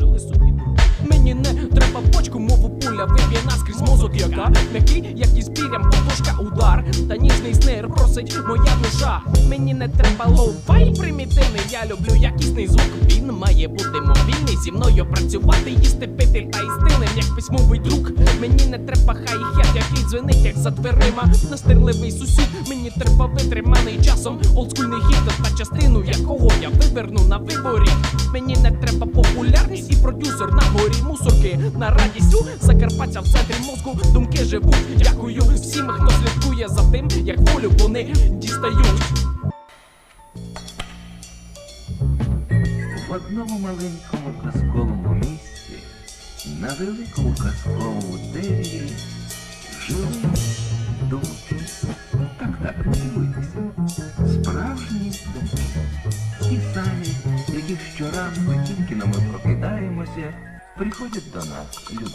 жили собі дружили. Мені не треба почку, мову пуля виб'є наскрізь мозок, яка м'який, як із пірям, подушка удар, та ніжний снейр просить моя душа. Мені не треба лоу-фай примітивний, я люблю якісний звук. Він має бути мобільний, зі мною працювати, їсти, пити та й стилем, як письмовий друг. Мені не треба хай-хет, який дзвенить, як за дверима. Настирливий сусід, мені треба витриманий часом. Олдскульний хіт та частину, якого я виверну на виборі. Мені не треба популярність і продюсер на горі мусорки. На радістю Закарпаття в центрі мозку думки живуть. Дякую всім, хто слідкує за тим, як волю вони дістають. В одному маленькому казковому місці, на великому казковому дереві, жили думки. Так, так, дивуйтеся. Справжні думки. Ті самі, які щоранку тільки но ми прокидаємося, приходять до нас, людей.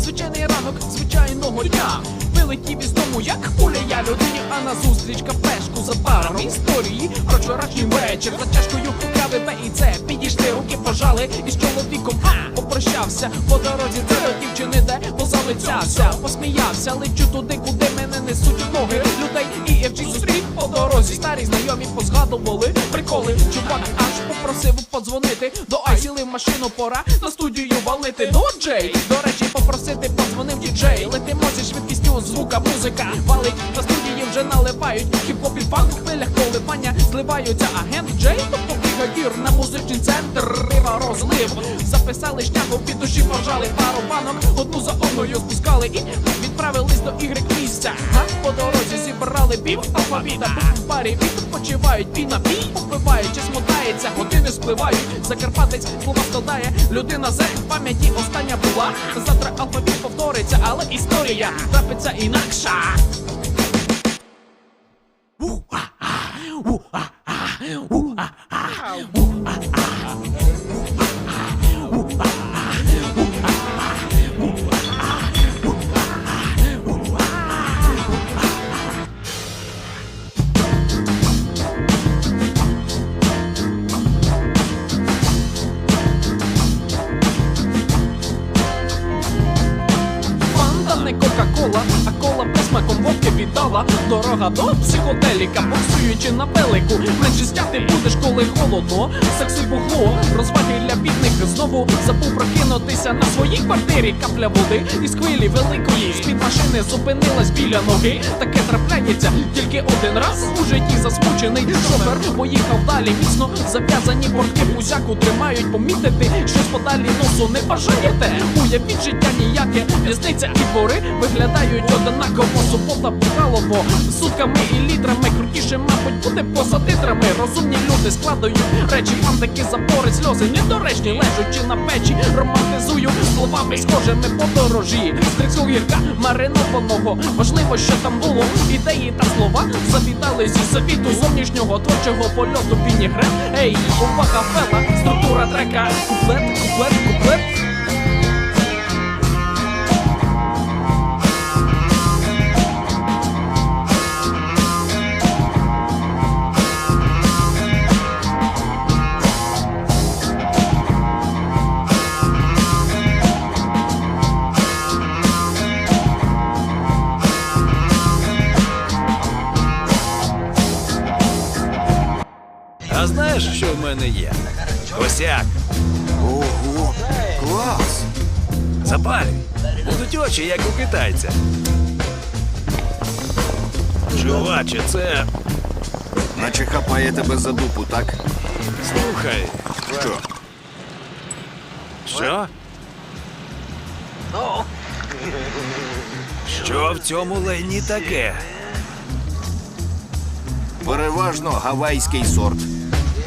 Звичайний ранок звичайного дня. Вилетів із дому, як куля я людині, а на зустріч кафешку за баром історії про вчорашній вечір. За чашкою кави Б і С Підійшли, руки пожали і з чоловіком попрощався по дорозі це до дівчини, де позалицявся, посміявся, лечу туди, куди мене несуть ноги людей і FG зустрів по дорозі. Старі знайомі позгадували приколи. Чувак аж попросив подзвонити до Ай, сіли в машину, пора на студію валити. До Джей, до речі, попросити подзвонив діджей. Летимо зі швидкістю звука, музика валить на студії вже наливають хіп-хоп і фанк, хвилях коливання зливаються агент Джей, тобто бригадір на музичний центр рива розлив. Записали шнягу під душі, пожали пару банок, одну за одною спускали і відправились до ігри місця. По дорозі зібрали пів алфавіта. Парі відпочивають пій на пій, попивають, час мотається, години спливають. Закарпатець слова складає, людина з пам'яті остання була. Завтра алфавіт повториться, але історія трапиться інакша. ah, ah, ooh, ah, ah. Дорога до психоделіка, боксуючи на велику. Менше стяти будеш, коли холодно. Секси бухло, розваги для бідних. Знову забув прокинутися на своїй квартирі. Капля води із хвилі великої. З-під машини зупинилась біля ноги. Таке трапляється тільки один раз у житті засмучений. Шофер поїхав далі. Міцно зав'язані портки музяку тримають. Помітити щось подалі носу не бажаєте. Уявіть життя ніяке, в'язниця і двори виглядають однаково. Субота Пухалово сутками і літрами. Крутіше, мабуть, буде поза титрами. Розумні люди складають речі, фантики, запори, сльози недоречні, лежачи на печі, романтизую словами схожими подорожі. Стриксу гірка маринованого. Важливо, що там було. Ідеї та слова завітали зі світу зовнішнього творчого польоту Вінігрет. Ей, увага, фела, структура трека, куплет, куплет, куплет. Мене є? Косяк. Ого, клас! Запалюй. Будуть очі, як у китайця. Чуваче, це. Наче хапає тебе за дупу, так? Слухай. Що? Що? Що в цьому лайні таке? Переважно гавайський сорт,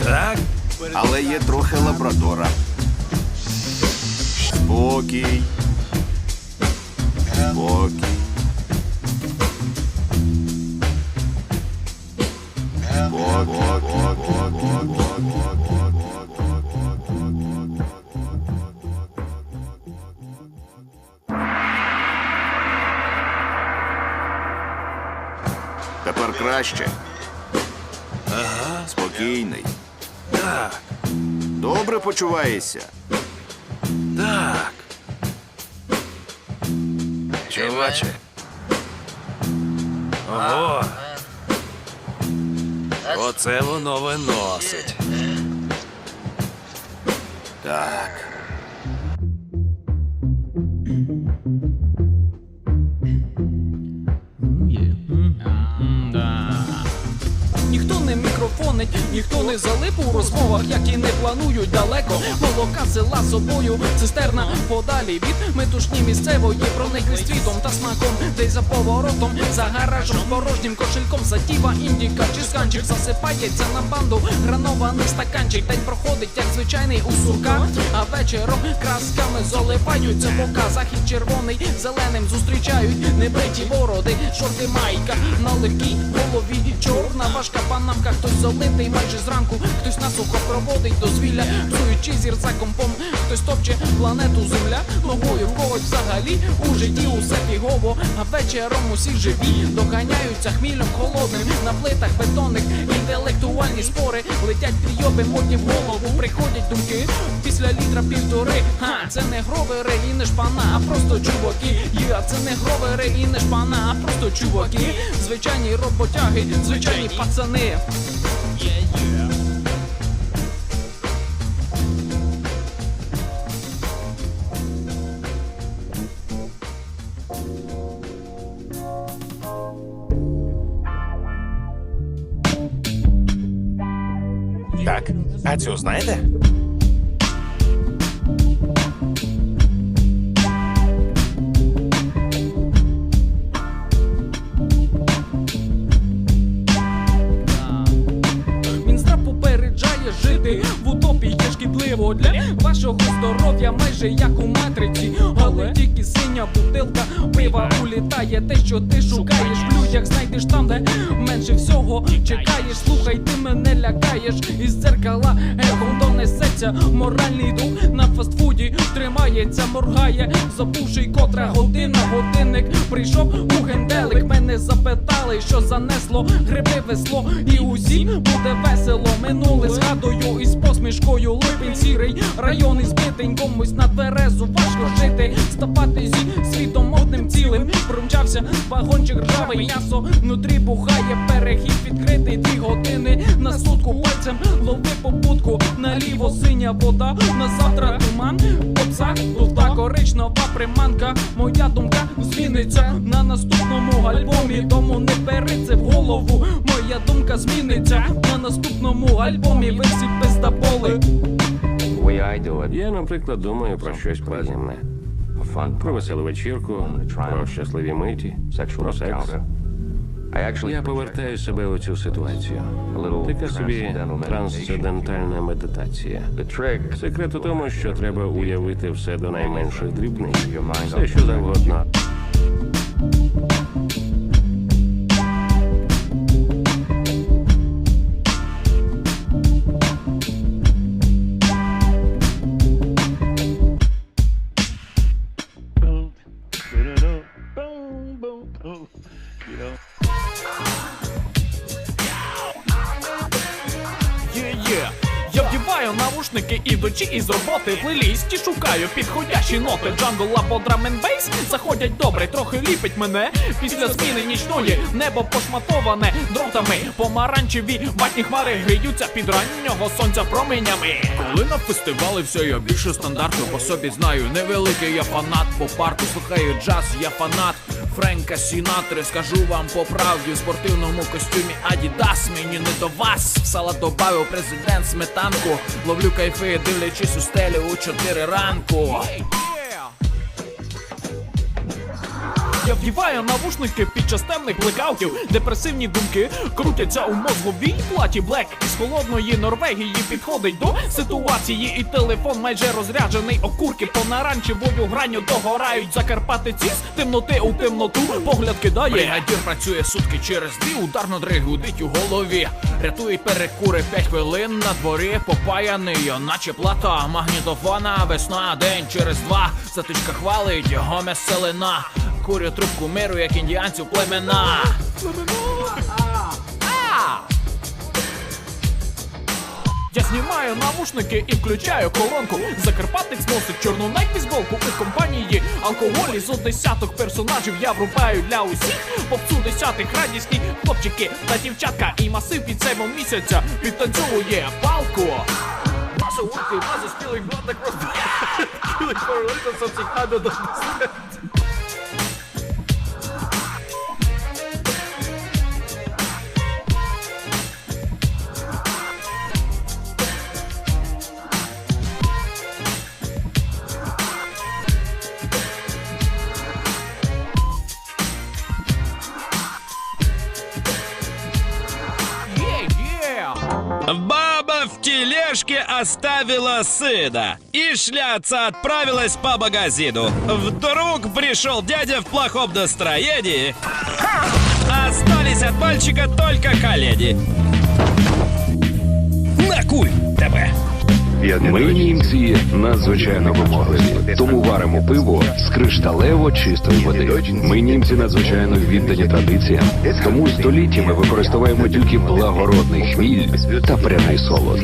так? Але є трохи лабрадора. Спокій. Спокій. Тепер краще. Ага. Спокійний так, Добре почуваєшся. так. Чуваче. Ого. Оце воно виносить. Так. Не мікрофонить, ніхто не залип у розмовах, які не планують далеко. Молока села собою, цистерна подалі від метушні місцевої проникли світом та смаком, десь за поворотом, за гаражом, порожнім кошельком, сатіва, індіка чи сканчик засипається на банду, гранований стаканчик, день проходить, як звичайний у сурка, а вечором красками заливаються бока, захід червоний, зеленим зустрічають небриті бороди, шорти майка на легкій голові, чорна важка панамка, хтось залитий майже зранку, хтось насухо проводить дозвілля, псуючи зір за компом, хтось топче планету Земля, ногою в когось взагалі у житті усе фігово, а вечором усі живі, доганяються хмілем холодним на плитах бетонних, інтелектуальні спори, летять прийоби модні в голову, приходять думки після літра півтори. Ха, це не гровери і не шпана, а просто чуваки. Є, це не гровери і не шпана, а просто чуваки. Звичайні роботяги, звичайні пацани. А цю знаєте? Жити в утопії є шкідливо для вашого здоров'я, майже як у матриці. Але тільки синя бутилка пива улітає. Те, що ти шукаєш людях, знайдеш там, де менше всього чекаєш. Слухай, ти мене лякаєш. Із дзеркала ехом донесеться моральний дух. На фастфуді тримається, моргає, забувши котра година, годинник. Прийшов у генделик. Мене запитали, що занесло. Гриби весло, і усім буде весело. Минуле згадую із посмішкою. Липень сірий район із битень. Комусь на тверезу важко жити, ставати зі світом одним цілим. Промчався вагончик ржавий м'ясо, внутрі бухає перехід відкритий дві години на сутку пальцем лови попутку наліво синя вода, на завтра туман, попса, луфта коричнева приманка. Моя думка зміниться на наступному альбомі. Тому не бери це в голову. Моя думка зміниться на наступному альбомі. Ви всі пиздаболи. Я, наприклад, думаю про щось приємне. Про веселу вечірку, про щасливі миті, про секс. Я повертаю себе у цю ситуацію. Така собі трансцендентальна медитація. Секрет у тому, що треба уявити все до найменших дрібниць. Все, що завгодно. Ідучи із роботи плейлісті шукаю підходящі ноти. Джангл або драменбейс заходять добре, трохи ліпить мене. Після зміни нічної небо пошматоване дротами. Помаранчеві ватні хмари гріються під раннього сонця променями. Коли на фестивалі все я більше стандарту по собі знаю. Невеликий я фанат по парту, слухаю джаз, я фанат Френка Сінатри, скажу вам по правді в спортивному костюмі Адідас мені не до вас. В салат добавив президент сметанку. Ловлю кайфи, дивлячись у стелі у 4 ранку. Я вдіваю навушники під час темних блекаутів, депресивні думки крутяться у мозговій платі Блек із холодної Норвегії підходить до ситуації, і телефон майже розряджений. Окурки понаранчевою гранню догорають Закарпати ці з темноти у темноту. Погляд кидає. Бригадір працює сутки через дві, ударно дригудить у голові. Рятують перекури п'ять хвилин на дворі, попаяний, наче плата магнітофона. Весна, день через два. Затичка хвалить його меселина. Курю трубку миру, як індіанців племена. Я знімаю навушники і включаю колонку. Закарпатик зносить чорну найбізголку у компанії алкоголі зо десяток персонажів я врубаю для усіх. Попцу десятих радісні хлопчики та дівчатка. І масив під себе місяця підтанцьовує палку. Наша урки, наша спілий гладник розбив. Кілик поролита сосікадо до тележке оставила сына и шляться отправилась по магазину. Вдруг пришел дядя в плохом настроении. Остались от мальчика только колени. Накуй тебе! Ми, німці, надзвичайно вимогливі, тому варимо пиво з кришталево чистої води. Ми, німці, надзвичайно віддані традиціям, тому століттями використовуємо тільки благородний хміль та пряний солод.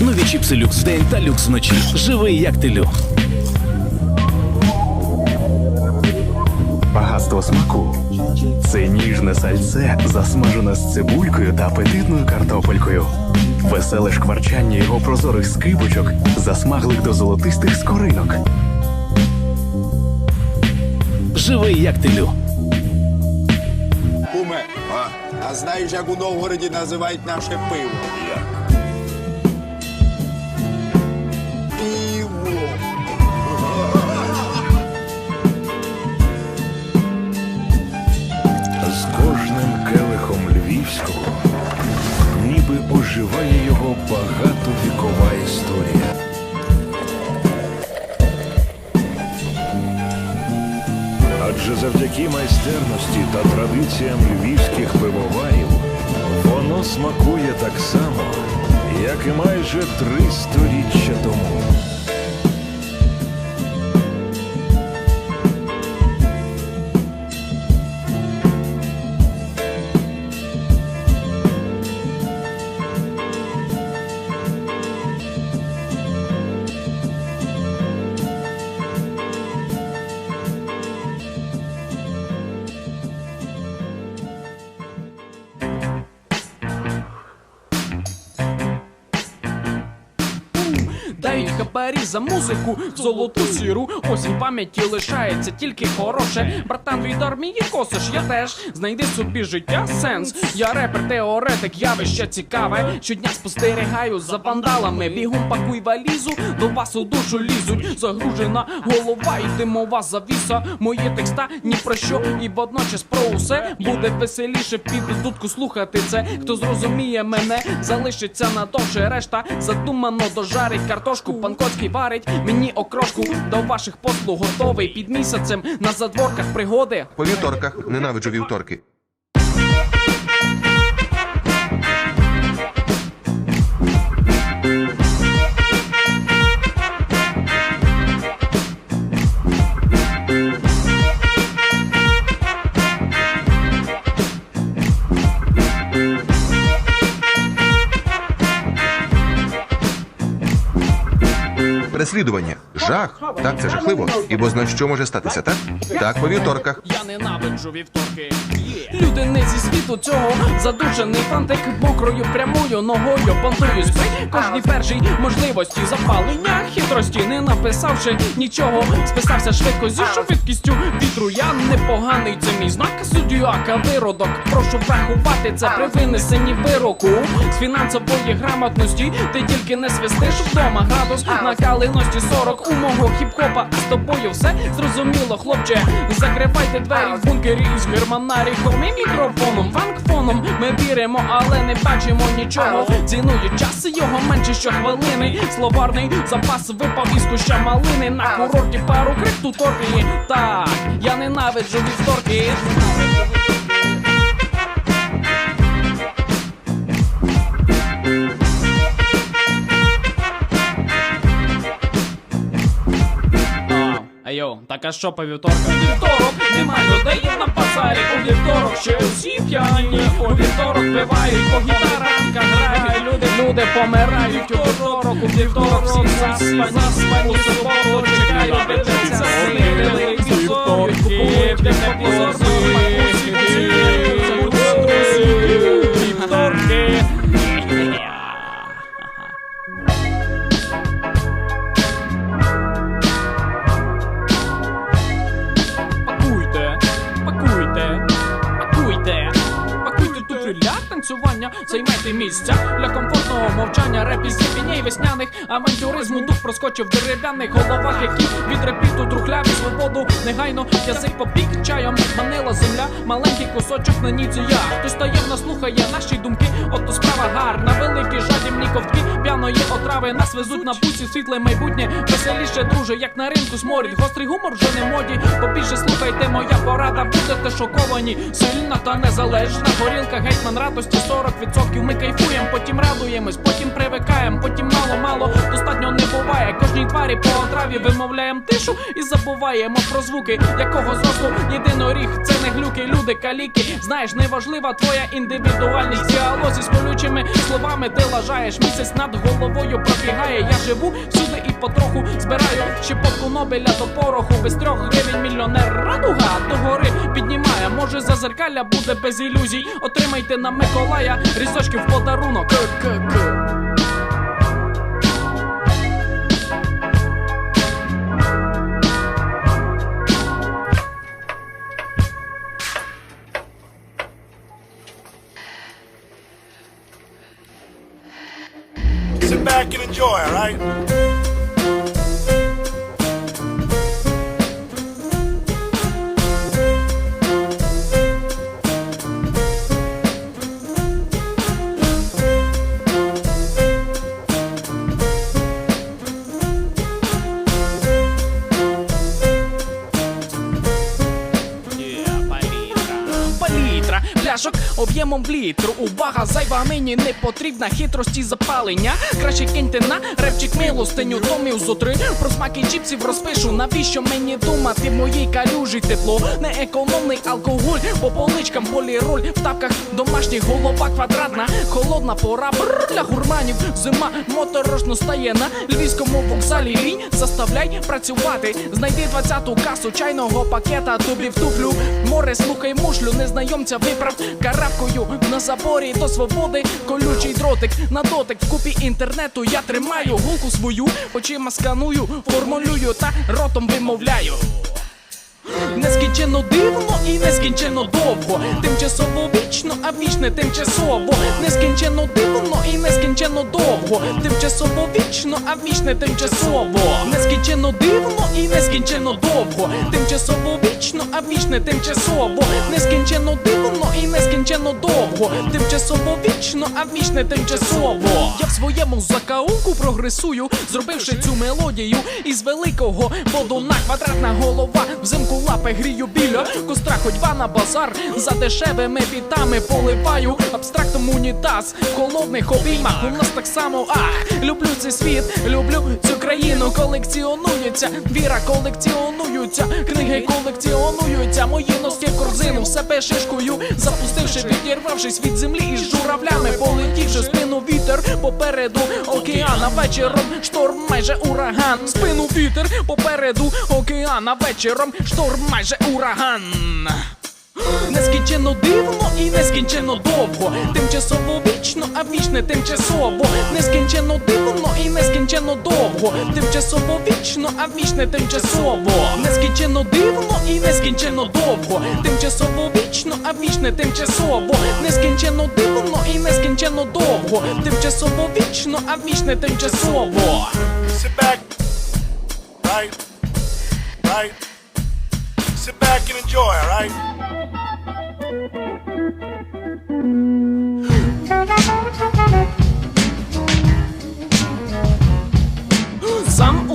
Нові чіпси люкс вдень та люкс вночі. Живий як ти лю. Багатство смаку. Це ніжне сальце, засмажене з цибулькою та апетитною картопелькою. Веселе шкварчання його прозорих скибочок, засмаглих до золотистих скоринок. Живий як ти лю. Куме, а знаєш, як у Новгороді називають наше? Пиво. Завдяки майстерності та традиціям львівських пивоварів воно смакує так само, як і майже три сторіччя тому. Хабарі за музику золоту сіру. Осінь пам'яті лишається тільки хороше. Братан від армії косиш, я теж знайди собі життя сенс. Я репер, теоретик, явище цікаве. Щодня спостерігаю за вандалами. Бігом пакуй валізу, до вас у душу лізуть. Загружена голова і димова завіса. Мої текста ні про що, і водночас про усе буде веселіше під дудку слухати це. Хто зрозуміє мене, залишиться надовше. Решта задумано дожарить картошку, пан Коцький варить мені окрошку. До ваших послуг готовий під місяцем на задворках пригоди. По вівторках ненавиджу вівторки. Переслідування. Жах. Так, це жахливо. І бо зна що може статися, так? Так, по вівторках. Я ненавиджу вівторки. Люди не зі світу цього задушений фантик мокрою прямою ногою понтуюсь при кожній першій можливості запалення хитрості, не написавши нічого, списався швидко зі швидкістю вітру. Я непоганий, це мій знак суддюака виродок. Прошу врахувати це при винесенні вироку з фінансової грамотності. Ти тільки не свистиш вдома градус на калиності 40 у мого хіп-хопа. З тобою все зрозуміло, хлопче. Закривайте двері в бункері із германаріхом і мікрофоном, фанкфоном. Ми віримо, але не бачимо нічого. Цінує час його менше щохвилини. Словарний запас випав із куща малини на курорті пару криптуторки. Так, я ненавиджу вівторки. Так а що по вівторках? Вівторок, немає людей на базарі. У вівторок ще усі п'яні. У вівторок пивають, по гітаранка грають. Люди, люди помирають. У вівторок У вівторок всі заспані, заспані У суботу чекають, дивляться сили Вівторки, телевізор, Вівторки repisar. Із авантюризму дух проскочив в дерев'яних головах, які від репіту трухляві свободу. Негайно язик попік чаєм, манила земля, маленький кусочок на ніція. Хтось таємно слухає наші думки, ото справа гарна, великі жадібні ковтки, п'яної отрави нас везуть на бусі, світле майбутнє, веселіше, друже, як на ринку сморід, гострий гумор вже не моді. Побільше слухайте, моя порада, будете шоковані. Сильна та незалежна. Горілка, гетьман радості 40% Ми кайфуєм, потім радуємось, потім привикаєм, потім мало-мало достатньо не буває. Кожній тварі по отраві вимовляєм тишу і забуваємо про звуки, якого зросту єдиноріг. Це не глюки, люди, каліки. Знаєш, неважлива твоя індивідуальність. Діалозі з колючими словами ти лажаєш. Місяць над головою пробігає. Я живу всюди і потроху збираю щепотку Нобеля до пороху. Без трьох гривень мільйонер радуга до гори піднімає. Може зазеркалля буде без ілюзій. Отримайте на Миколая різочки в подарунок. К-к-к. Sit enjoy, all right? Літру. Увага, зайва мені не потрібна хитрості запалення. Краще киньте на репчик милостиню, томів зо три. Про смаки чіпсів розпишу. Навіщо мені думати в моїй калюжі тепло? Не економний алкоголь, по поличкам поліроль в тапках домашніх голова квадратна, холодна пора бррр, для гурманів. Зима моторошно стає на львівському вокзалі. Лінь заставляй працювати. Знайди двадцяту касу чайного пакета, тобі в туфлю. Море слухай мушлю, незнайомця виправ карабкою на заборі до свободи. Колючий дротик на дотик в купі інтернету. Я тримаю гулку свою, очима сканую, формулюю та ротом вимовляю. Нескінченно дивно і нескінченно довго. Тимчасово вічно, а вічне тимчасово. Нескінченно дивно і нескінченно довго. Тимчасово вічно, а вічне тимчасово. Нескінченно дивно і нескінченно довго. Тимчасово вічно, а вічне тимчасово. Нескінченно дивно і нескінченно довго. Тимчасово вічно, а вічне тимчасово. Я в своєму закаунку прогресую, зробивши цю мелодію із великого водуна квадратна голова. Взимку лапи грію біля костра ходьба на базар. За дешевими бітами поливаю абстрактом унітаз в холодних обіймах. У нас так само ах, люблю цей світ, люблю цю країну. Колекціонується, віра колекціонуються, книги колекціонуються. Мої носки в корзину в себе шишкою, запустивши, відірвавшись від землі із журавлями, полетівши спину вітер попереду океана вечором шторм, майже ураган. Спину вітер попереду океана вечором шторм, майже ураган. Нескінченно дивно і нескінченно довго. Тимчасово вічно, а вічне тимчасово. Нескінченно дивно і нескінченно довго. Тимчасово вічно, а вічне тимчасово. Нескінченно дивно і нескінченно довго. Тимчасово вічно, а вічне тимчасово. Нескінченно дивно і нескінченно довго. Тимчасово вічно, а вічне тимчасово. Sit back, right? Right? Back and enjoy, all right?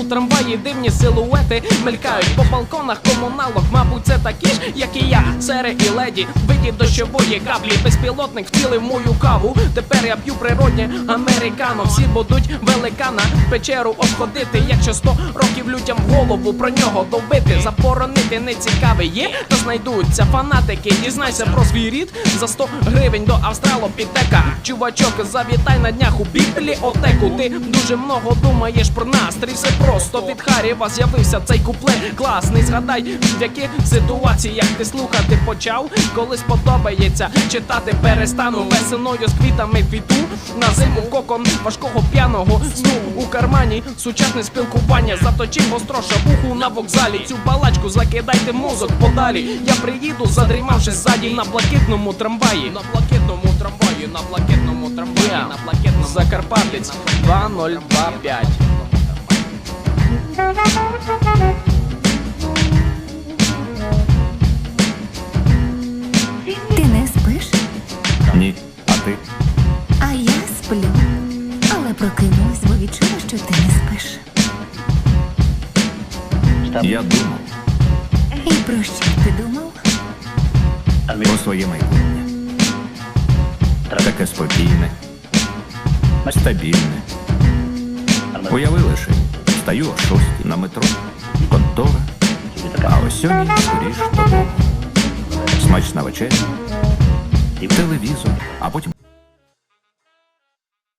Трамваї дивні силуети мелькають по балконах комуналок, мабуть, це такі ж, як і я, сери і леді, виді дощової каплі, безпілотник втілив мою каву. Тепер я п'ю природнє американо. Всі будуть великана печеру обходити, якщо сто років людям голову про нього довбити, заборонити не цікаве є, то знайдуться фанатики. Дізнайся про свій рід за 100 гривень до австралопітека. Чувачок, завітай на днях у бібліотеку. Ти дуже много думаєш про настрій. Все просто від Харєва з'явився цей куплет класний. Згадай, в яких ситуаціях ти слухати почав, коли сподобається читати перестану весною з квітами квіту на зиму кокон важкого п'яного сну у кармані. Сучасне спілкування заточив гостро шабуху на вокзалі. Цю балачку закидайте мозок подалі. Я приїду, задрімавши ззаді на блакитному трамваї. На блакитному трамваї, на блакитному трамваї, на блакитному Закарпатець 2025. Ти не спиш, Ні. А ти? а я сплю. Але прокинулась, бо відчула, що ти не спиш. Я думав І про що ти думав? про своє майбутнє. На метро, контора, а о сьомій скоріш додому. Смачна вечеря, телевізор, а потім